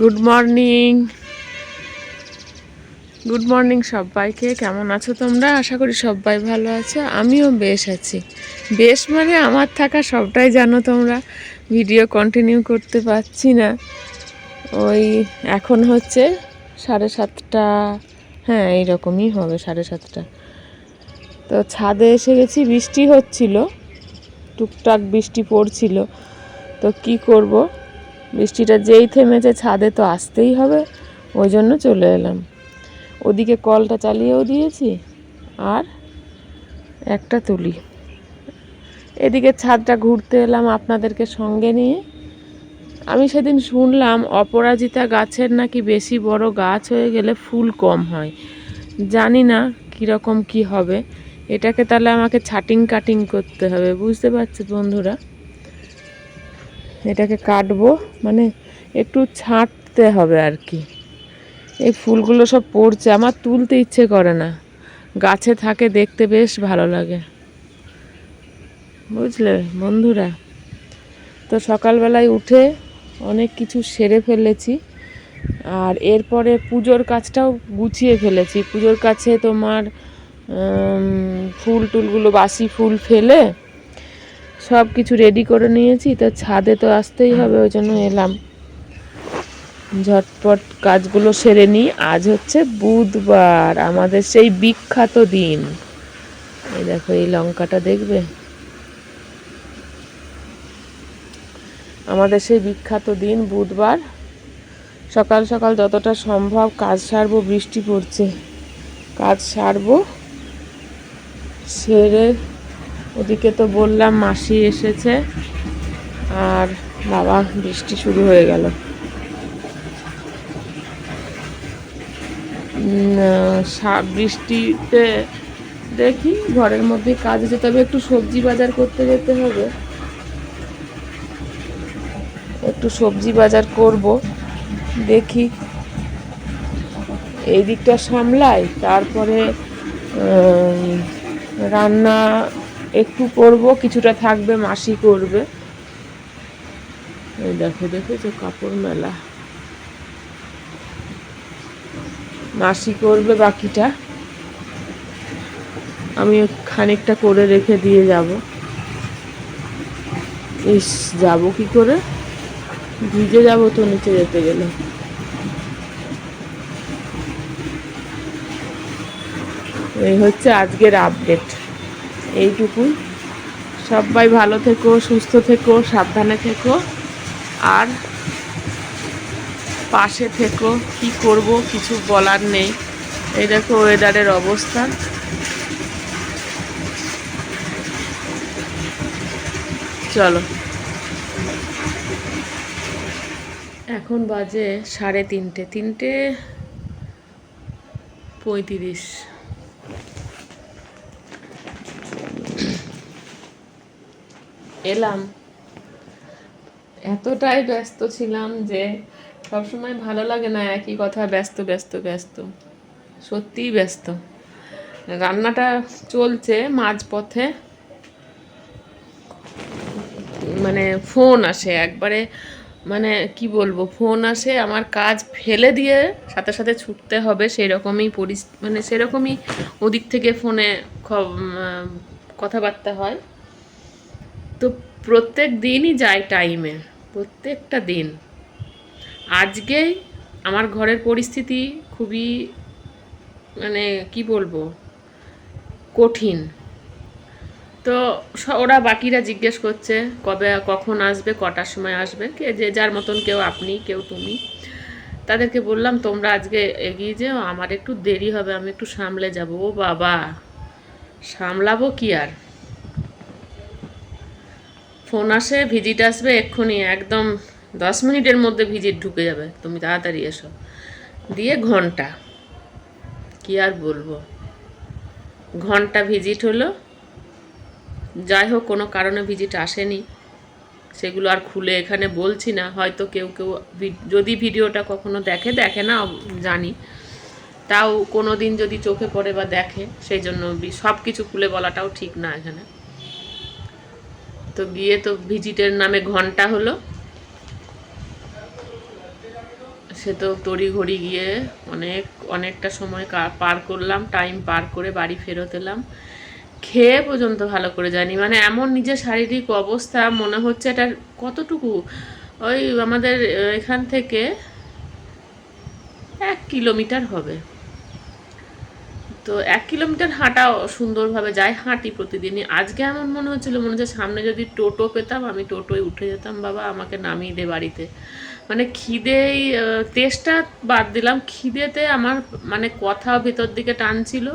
Good morning good morning সবাইকে, কেমন আছো তোমরা? আশা করি সবাই ভালো আছো, আমিও বেশ আছি। বেশ মানে আমার থাকা সবটাই জানো তোমরা, ভিডিও কন্টিনিউ করতে পারছি না। ওই এখন হচ্ছে সাড়ে সাতটা হ্যাঁ এইরকমই হবে সাড়ে সাতটা। তো ছাদে এসে গেছি, বৃষ্টি হচ্ছিল, টুকটাক বৃষ্টি পড়ছিল। তো কি করব? বৃষ্টিটা যেই থেমেছে ছাদে তো আসতেই হবে, ওই জন্য চলে এলাম। ওদিকে কলটা চালিয়েও দিয়েছি আর একটা তুলি। এদিকে ছাদটা ঘুরতে এলাম আপনাদেরকে সঙ্গে নিয়ে। আমি সেদিন শুনলাম অপরাজিতা গাছের নাকি বেশি বড় গাছ হয়ে গেলে ফুল কম হয়। জানি না কীরকম কি হবে। এটাকে তাহলে আমাকে ছাটিং কাটিং করতে হবে, বুঝতে পারছ বন্ধুরা? এটাকে কাটবো মানে একটু ছাঁটতে হবে আর কি। এই ফুলগুলো সব পড়ছে, আমার তুলতে ইচ্ছে করে না। গাছে থাকে, দেখতে বেশ ভালো লাগে। বুঝলে বন্ধুরা? তো সকালবেলায় উঠে অনেক কিছু সেরে ফেলেছি, আর এরপরে পুজোর কাজটাও গুছিয়ে ফেলেছি। পুজোর কাছে তোমার ফুল টুলগুলো, বাসি ফুল ফেলে সব কিছু রেডি করে নিয়েছি, তো ছাদে তো আসতেই হবে, ওই জন্য এলাম। ঝটপট কাজগুলো সেরে নিই। আজ হচ্ছে বুধবার, আমাদের সেই বিখ্যাত দিন। এই দেখো, এই লঙ্কাটা দেখবে? আমাদের সেই বিখ্যাত দিন বুধবার। সকাল সকাল যতটা সম্ভব কাজ সারবো, বৃষ্টি পড়ছে। কাজ সারবো, সেরে ওদিকে তো বললাম মাসি এসেছে আর বাবা, বৃষ্টি শুরু হয়ে গেল। বৃষ্টিতে দেখি ঘরের মধ্যে কাজ আছে, তবে একটু সবজি বাজার করতে যেতে হবে। একটু সবজি বাজার করব, দেখি। এই দিকটা সামলাই, তারপরে রান্না একটু করব, কিছুটা থাকবে, মাসি করবে। এই দেখো, দেখেছ কাপড় মেলা? মাসি করবে বাকিটা। আমি খানিকটা করে রেখে দিয়ে যাব। ইস, যাব কি করে? ভিজে যাব তো নিচে যেতে গেলে। এই হচ্ছে আজকের আপডেট এইটুকুই সবাই ভালো থেকো, সুস্থ থেকো, সাবধানে থেকো। আর পাশে থেকো, কি করব কিছু বলার নেই। এই দেখো ওয়েদারের অবস্থা। চলো। এখন বাজে সাড়ে তিনটে তিনটে পঁয়ত্রিশ। এলাম। এতটাই ব্যস্ত ছিলাম যে সবসময় ভালো লাগে না একই কথা, ব্যস্ত ব্যস্ত ব্যস্ত। সত্যিই ব্যস্ত। রান্নাটা চলছে মাঝপথে। মানে ফোন আসে একবারে মানে কি বলব, ফোন আসে, আমার কাজ ফেলে দিয়ে সাথে সাথে ছুটতে হবে সেই রকমই পরিস মানে সেরকমই ওদিক থেকে ফোনে কথাবার্তা হয়। তো প্রত্যেক দিনই যায় টাইমে প্রত্যেকটা দিন। আজকেই আমার ঘরের পরিস্থিতি খুবই মানে কি বলব, কঠিন। তো ওরা বাকিরা জিজ্ঞেস করছে, কবে, কখন আসবে, কটার সময় আসবে, কে, যে যার মতন কেউ আপনি, কেউ তুমি। তাদেরকে বললাম, তোমরা আজকে এগিয়ে যেও, আমার একটু দেরি হবে, আমি একটু সামলে যাব। ও বাবা, সামলাবো কি আর? ফোন আসে, ভিজিট আসবে এক্ষুনি, একদম দশ মিনিটের মধ্যে ভিজিট ঢুকে যাবে। তুমি তাড়াতাড়ি এসো। দিয়ে ঘণ্টা। কি আর বলব? ঘণ্টা ভিজিট হলো। যাই হোক, কোনো কারণে ভিজিট আসেনি। সেগুলো আর খুলে এখানে বলছি না। হয়তো কেউ কেউ যদি ভিডিওটা কখনো দেখে দেখে না, জানি। তাও কোনো দিন যদি চোখে পড়ে বা দেখে, সেই জন্য সব কিছু খুলে বলাটাও ঠিক না এখানে। তো গিয়ে তো ভিজিটের নামে ঘণ্টা হলো। সে তো তড়িঘড়ি গিয়ে অনেক, অনেকটা সময় পার করলাম টাইম পার করে বাড়ি ফেরত এলাম। খেয়ে পর্যন্ত ভালো করে জানি মানে এমন নিজের শারীরিক অবস্থা, মনে হচ্ছে এটা কতটুকু? ওই আমাদের, এখান থেকে এক কিলোমিটার হবে। তো এক কিলোমিটার হাঁটা সুন্দরভাবে যায়, হাঁটি প্রতিদিনই। আজকে এমন মনে হচ্ছিল মনে হচ্ছে সামনে যদি টোটো পেতাম, আমি টোটোয় উঠে যেতাম, বাবা আমাকে নামিয়ে দে বাড়িতে। মানে খিদেই তেষ্টা বাদ দিলাম। খিদেতে আমার মানে কথা ভেতর দিকে টানছিল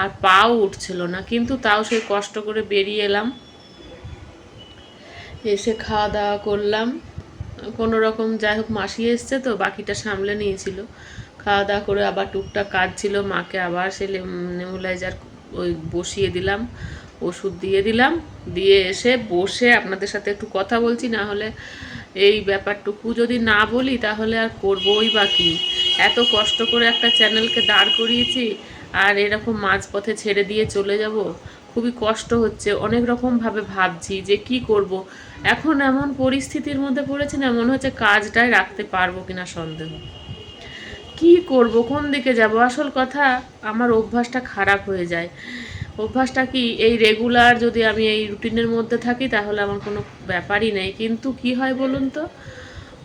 আর পাও উঠছিল না। কিন্তু তাও সেই কষ্ট করে বেরিয়ে এলাম। এসে খাওয়া দাওয়া করলাম। কোনো রকম যাই হোক, মাসি এসছে তো, বাকিটা সামলে নিয়েছিল। খাওয়া দাওয়া করে আবার টুকটাক কাজ ছিল, মাকে আবার সে নেমুলাইজার ওই বসিয়ে দিলাম, ওষুধ দিয়ে দিলাম, দিয়ে এসে বসে আপনাদের সাথে একটু কথা বলছি, না হলে এই ব্যাপারটুকু যদি না বলি তাহলে আর করবোই বা কি? এত কষ্ট করে একটা চ্যানেলকে দাঁড় করিয়েছি, আর এরকম মাঝপথে ছেড়ে দিয়ে চলে যাব, খুবই কষ্ট হচ্ছে। অনেক রকমভাবে ভাবছি যে কি করব। এখন এমন পরিস্থিতির মধ্যে পড়েছি না, মনে হচ্ছে কাজটাই রাখতে পারব কিনা সন্দেহ। কি করব, কোন দিকে যাব? আসল কথা, আমার অভ্যাসটা খারাপ হয়ে যায়। অভ্যাসটা কি, এই রেগুলার যদি আমি এই রুটিনের মধ্যে থাকি, তাহলে আমার কোনো ব্যাপারই নেই। কিন্তু কি হয় বলুন তো?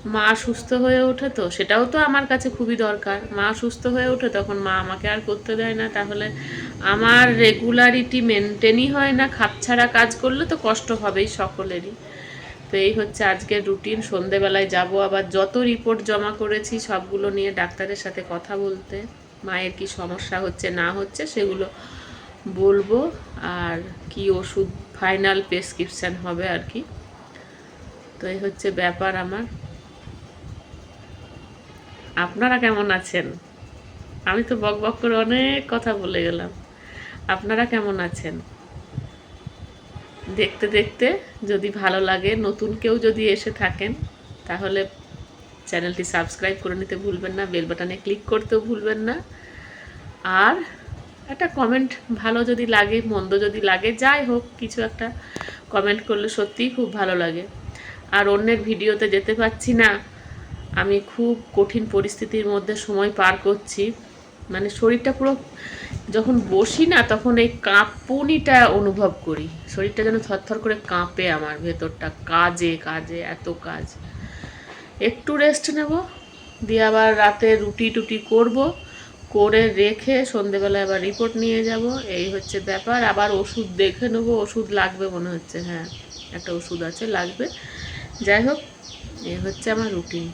মা সুস্থ হয়ে ওঠে তো, সেটাও তো আমার কাছে খুবই দরকার। মা সুস্থ হয়ে ওঠে, তখন মা আমাকে আর করতে দেয় না। তাহলে আমার রেগুলারিটি মেনটেনই হয় না। খাপছাড়া কাজ করলে তো কষ্ট হবেই সকলেরই। তো এই হচ্ছে আজকের রুটিন সন্ধেবেলায় যাব আবার যত রিপোর্ট জমা করেছি, সবগুলো নিয়ে ডাক্তারের সাথে কথা বলতে। মায়ের কি সমস্যা হচ্ছে, না হচ্ছে, সেগুলো বলব। আর কি ওষুধ ফাইনাল প্রেসক্রিপশান হবে আর কি। তো এই হচ্ছে ব্যাপার আমার। আপনারা কেমন আছেন? আমি তো বক বক করে অনেক কথা বলে গেলাম। আপনারা কেমন আছেন? দেখতে দেখতে যদি ভালো লাগে, নতুন কেউ যদি এসে থাকেন, তাহলে চ্যানেলটি সাবস্ক্রাইব করে নিতে ভুলবেন না, বেল বাটনে ক্লিক করতেও ভুলবেন না। আর একটা কমেন্ট ভালো যদি লাগে, মন্দ যদি লাগে, যাই হোক, কিছু একটা কমেন্ট করলে সত্যিই খুব ভালো লাগে। আর অন্যের ভিডিওতে যেতে পারছি না, আমি খুব কঠিন পরিস্থিতির মধ্যে সময় পার করছি। মানে শরীরটা পুরো যখন বসি না, তখন এই কাঁপুনিটা অনুভব করি। শরীরটা যেন থরথর করে কাঁপে আমার ভেতরটা। কাজে কাজে, এত কাজ। একটু রেস্ট নেব, দিয়ে আবার রাতে রুটি টুটি করব, করে রেখে সন্ধেবেলায় আবার রিপোর্ট নিয়ে যাব। এই হচ্ছে ব্যাপার। আবার ওষুধ দেখে নেব, ওষুধ লাগবে মনে হচ্ছে হ্যাঁ একটা ওষুধ আছে, লাগবে। যাই হোক এই হচ্ছে আমার রুটিন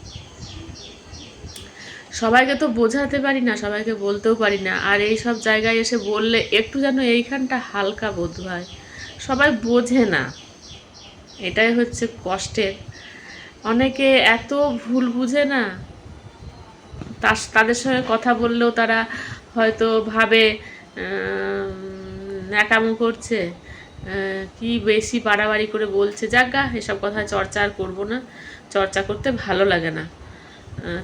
সবাইকে তো বোঝাতে পারি না, সবাইকে বলতেও পারি না। আর এই সব জায়গায় এসে বললে একটু যেন এইখানটা হালকা বোধ হয়। সবাই বোঝে না। এটাই হচ্ছে কষ্টের। অনেকে এত ভুল বুঝে না। তার তাদের সঙ্গে কথা বললেও তারা হয়তো ভাবে ন্যাকামো করছে কি বেশি বাড়াবাড়ি করে বলছে? যাক গা, এসব কথা চর্চা আর করব না। চর্চা করতে ভালো লাগে না।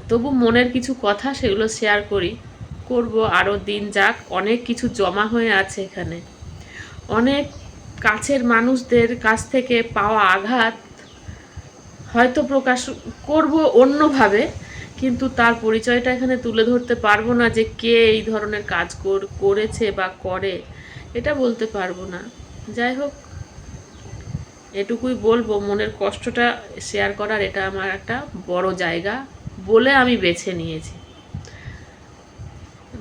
তবু মনের কিছু কথা সেগুলো শেয়ার করি। করব আরও দিন যাক, অনেক কিছু জমা হয়ে আছে এখানে। অনেক কাছের মানুষদের কাছ থেকে পাওয়া আঘাত হয়তো প্রকাশ করব অন্যভাবে, কিন্তু তার পরিচয়টা এখানে তুলে ধরতে পারব না যে কে এই ধরনের কাজ কর- করেছে বা করে। এটা বলতে পারব না। যাই হোক, এটুকুই বলব, মনের কষ্টটা শেয়ার করার এটা আমার একটা বড় জায়গা। বলে আমি বেছে নিয়েছি।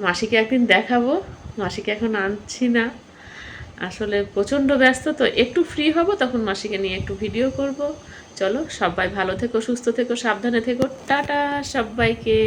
মাসিকে একদিন দেখাবো, মাসিকে এখন আনছি না। আসলে প্রচণ্ড ব্যস্ত, তো একটু ফ্রি হব, তখন মাসিকে নিয়ে একটু ভিডিও করব। চলো, সবাই ভালো থেকো, সুস্থ থেকো, সাবধানে থেকো। টাটা সবাইকে।